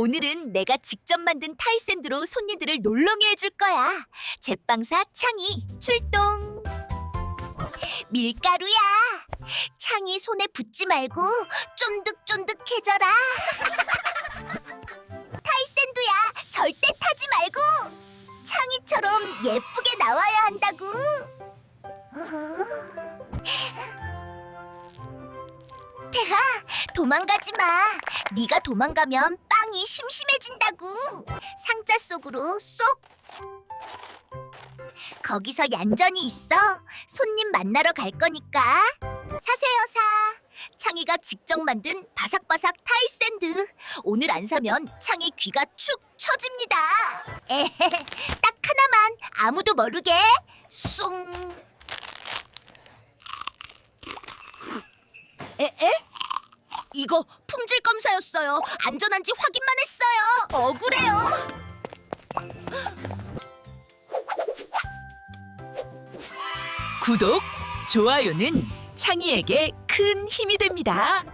오늘은 내가 직접 만든 타이샌드로 손님들을 놀렁이 해줄 거야. 제빵사 창이 출동. 밀가루야. 창이 손에 붙지 말고 쫀득쫀득해져라. 타이샌드야. 절대 타지 말고. 창이처럼 예쁘게 나와야 한다고. 태하, 도망가지 마. 네가 도망가면 빵 이 심심해진다고. 상자 속으로 쏙. 거기서 얌전히 있어. 손님 만나러 갈 거니까. 사세요, 사. 창이가 직접 만든 바삭바삭 타이샌드. 오늘 안 사면 창이 귀가 축 처집니다. 에헤, 딱 하나만 아무도 모르게. 쑥. 에에? 이거 품질 검사였어요. 안전한지 확인만 했어요. 억울해요. 구독, 좋아요는 창희에게 큰 힘이 됩니다.